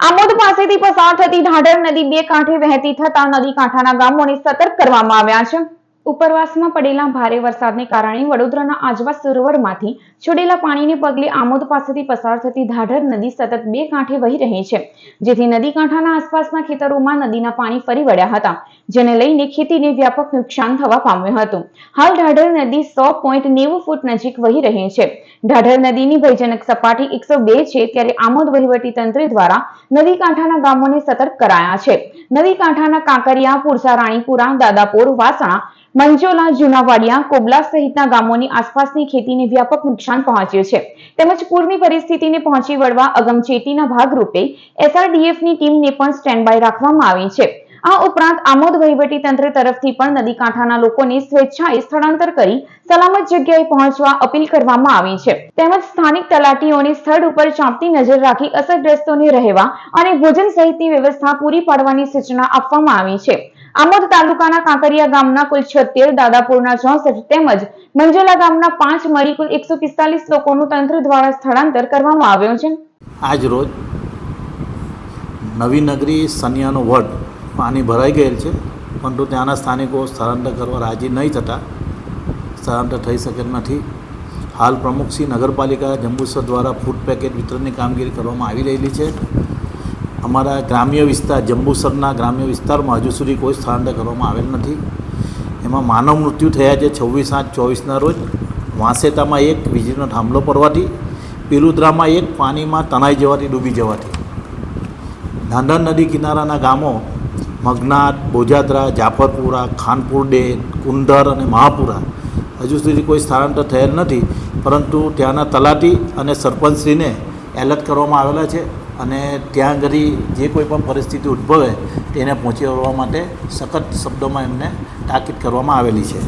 આમોદ પાસેથી પસાર થતી ઢાઢર નદી બે કાંઠે વહેતી થતા નદી કાંઠાના ગામોને સતર્ક કરવામાં આવ્યા છે. ઉપરવાસમાં પડેલા ભારે વરસાદને કારણે વડોદરાના આજવા સરોવરમાંથી છોડેલા પાણીને પગલે આમોદ પાસેથી પસાર થતી ધાઢર નદી સતત બે કાંઠે વહી રહી છે, જેથી નદી કાંઠાના આસપાસના ખેતરોમાં નદીના પાણી ફરી વળ્યા હતા, જેને લઈને ખેતીને વ્યાપક નુકસાન થવા પામ્યું હતું. હાલ ઢાઢર નદી સો પોઈન્ટ નેવું ફૂટ નજીક વહી રહી છે. ઢાઢર નદીની ભયજનક સપાટી એકસો બે છે ત્યારે આમોદ વહીવટી તંત્ર દ્વારા નદી કાંઠાના ગામોને સતર્ક કરાયા છે. નદી કાંઠાના કાંકરિયા, પુરસા, રાણીપુરા, દાદાપોર, વાસણા મંજોલા, જુનાવાડિયા, કોબલા સહિતના ગામોની આસપાસની ખેતીને વ્યાપક નુકસાન પહોંચ્યું છે. તેમજ પૂરની પરિસ્થિતિને પહોંચી વળવા અગમચેતીના ભાગરૂપે એસઆરડીએફની ટીમને પણ સ્ટેન્ડ બાય રાખવામાં આવી છે. આ ઉપરાંત આમોદ વહીવટી તંત્ર તરફથી પણ નદી કાંઠાના લોકોને સ્વેચ્છાએ સ્થળાંતર કરી સલામત જગ્યાએ પહોંચવા અપીલ કરવામાં આવી છે. તેમજ સ્થાનિક તલાટીઓને સ્થળ ઉપર ચાંપતી નજર રાખી અસરગ્રસ્તોને રહેવા અને ભોજન સહિતની વ્યવસ્થા પૂરી પાડવાની સૂચના આપવામાં આવી છે. આમોદ તાલુકાના કાંકરિયા ગામના કુલ છોતેર, દાદાપુરના ચોસઠ તેમજ મંજોલા ગામના પાંચ મળી કુલ એકસો પિસ્તાલીસ લોકોનું તંત્ર દ્વારા સ્થળાંતર કરવામાં આવ્યું છે. આજ રોજ નવી નગરી સનિયાનો વડ પાણી ભરાઈ ગયેલ છે, પરંતુ ત્યાંના સ્થાનિકો સ્થળાંતર કરવા રાજી નહીં થતાં. સ્થળાંતર થઈ શકેલ નથી. હાલ પ્રમુખશ્રી નગરપાલિકા જંબુસર દ્વારા ફૂડ પેકેટ વિતરણની કામગીરી કરવામાં આવી રહેલી છે. અમારા ગ્રામ્ય વિસ્તાર, જંબુસરના ગ્રામ્ય વિસ્તારમાં હજુ સુધી કોઈ સ્થળાંતર કરવામાં આવેલ નથી. એમાં માનવ મૃત્યુ થયા છે છવ્વીસ આઠ ચોવીસના રોજ. વાંસેતામાં એક, વીજળીનો થાંભલો પડવાથી. પિરુદ્રામાં એક, પાણીમાં તણાઈ જવાથી ડૂબી જવાથી. ધાંધર નદી કિનારાના ગામો મગનાથ બોજાદરા, જાફરપુરા, ખાનપુર ડેમ કુંધર અને મહાપુરા. હજુ સુધી કોઈ સ્થળાંતર થયેલ નથી, પરંતુ ત્યાંના તલાટી અને સરપંચશ્રીને એલર્ટ કરવામાં આવેલા છે અને ત્યાં આગળ જે કોઈ પણ પરિસ્થિતિ ઉદ્ભવે, તેને પહોંચી વળવા માટે સખત શબ્દોમાં એમને તાકીદ કરવામાં આવેલી છે.